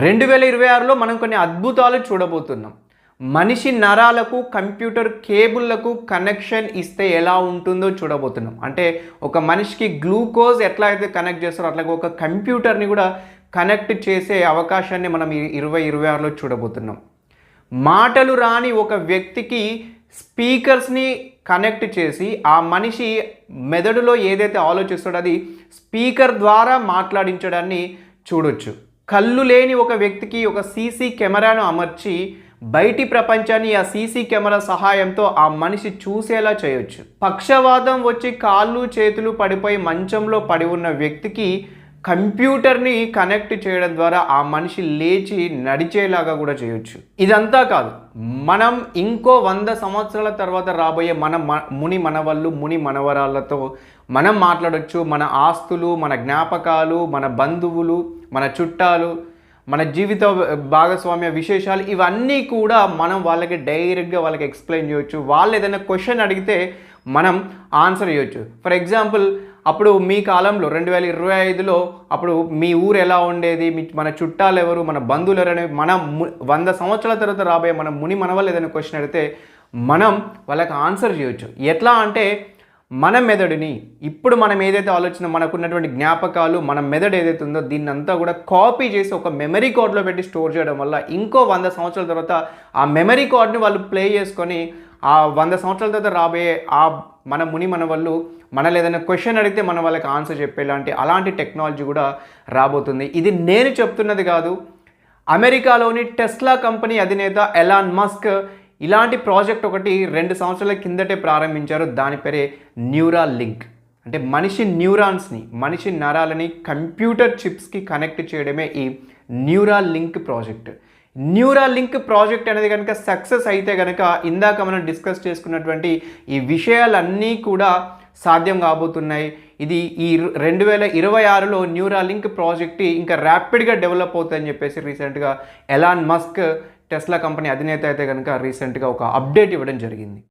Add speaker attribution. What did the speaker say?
Speaker 1: రెండు వేల ఇరవై ఆరులో మనం కొన్ని అద్భుతాలు చూడబోతున్నాం. మనిషి నరాలకు కంప్యూటర్ కేబుల్లకు కనెక్షన్ ఇస్తే ఎలా ఉంటుందో చూడబోతున్నాం. అంటే ఒక మనిషికి గ్లూకోజ్ ఎట్లా అయితే కనెక్ట్ చేస్తారో అట్లాగే ఒక కంప్యూటర్ని కూడా కనెక్ట్ చేసే అవకాశాన్ని మనం ఇరవై ఇరవై ఆరులో చూడబోతున్నాం. మాటలు రాని ఒక వ్యక్తికి స్పీకర్స్ని కనెక్ట్ చేసి ఆ మనిషి మెదడులో ఏదైతే ఆలోచిస్తాడో అది స్పీకర్ ద్వారా మాట్లాడించడాన్ని చూడొచ్చు. కళ్ళు లేని ఒక వ్యక్తికి ఒక సీసీ కెమెరాను అమర్చి బయటి ప్రపంచాన్ని ఆ సీసీ కెమెరా సహాయంతో ఆ మనిషి చూసేలా చేయొచ్చు. పక్షవాతం వచ్చి కాళ్ళు చేతులు పడిపోయి మంచంలో పడి ఉన్న వ్యక్తికి కంప్యూటర్ని కనెక్ట్ చేయడం ద్వారా ఆ మనిషి లేచి నడిచేలాగా కూడా చేయొచ్చు. ఇదంతా కాదు. మనం ఇంకో వంద సంవత్సరాల తర్వాత రాబోయే మన ముని మనవళ్ళు ముని మనవరాళ్ళతో మనం మాట్లాడచ్చు. మన ఆస్తులు మన జ్ఞాపకాలు మన బంధువులు మన చుట్టాలు మన జీవిత భాగస్వామ్య విశేషాలు ఇవన్నీ కూడా మనం వాళ్ళకి డైరెక్ట్గా వాళ్ళకి ఎక్స్ప్లెయిన్ చేయొచ్చు. వాళ్ళు ఏదైనా క్వశ్చన్ అడిగితే మనం ఆన్సర్ ఇవ్వచ్చు ఫర్ ఎగ్జాంపుల్ అప్పుడు మీ కాలంలో రెండు వేల ఇరవై ఐదులో అప్పుడు మీ ఊరు ఎలా ఉండేది? మీ మన చుట్టాలు ఎవరు మన బంధువులు ఎవరని మనం వంద సంవత్సరాల తర్వాత రాబోయే మన ముని మన వాళ్ళు ఏదైనా క్వశ్చన్ అడిగితే మనం వాళ్ళకి ఆన్సర్ చేయొచ్చు. ఎట్లా అంటే మన మెదడుని ఇప్పుడు మనం ఏదైతే ఆలోచన మనకున్నటువంటి జ్ఞాపకాలు మన మెదడు ఏదైతే ఉందో దీన్ని అంతా కూడా కాపీ చేసి ఒక మెమరీ కార్డ్లో పెట్టి స్టోర్ చేయడం వల్ల ఇంకో వంద సంవత్సరాల తర్వాత ఆ మెమరీ కార్డ్ని వాళ్ళు ప్లే చేసుకొని ఆ వంద సంవత్సరాల తర్వాత రాబోయే ఆ మన ముని మన వాళ్ళు మనల్ని ఏదైనా క్వశ్చన్ అడిగితే మనం వాళ్ళకి ఆన్సర్ చెప్పేలాంటి అలాంటి టెక్నాలజీ కూడా రాబోతుంది. ఇది నేను చెప్తున్నది కాదు. అమెరికాలోని టెస్లా కంపెనీ అధినేత ఎలాన్ మస్క్ ఇలాంటి ప్రాజెక్ట్ ఒకటి రెండు సంవత్సరాల కిందటే ప్రారంభించారు. దాని పేరే న్యూరా లింక్. అంటే మనిషి న్యూరాన్స్ని మనిషి నరాలని కంప్యూటర్ చిప్స్కి కనెక్ట్ చేయడమే ఈ Neuralink project. Neuralink project అనేది కనుక సక్సెస్ అయితే కనుక ఇందాక మనం డిస్కస్ చేసుకున్నటువంటి ఈ విషయాలన్నీ కూడా సాధ్యం కాబోతున్నాయి. ఇది ఈ రెండు వేల ఇరవై ఆరులో న్యూరా లింక్ ప్రాజెక్ట్ ఇంకా ర్యాపిడ్గా డెవలప్ అవుతుందని చెప్పేసి రీసెంట్గా ఎలాన్ మస్క్ టెస్లా కంపెనీ అధినేత అయితే కనుక రీసెంట్గా ఒక అప్డేట్ ఇవ్వడం జరిగింది.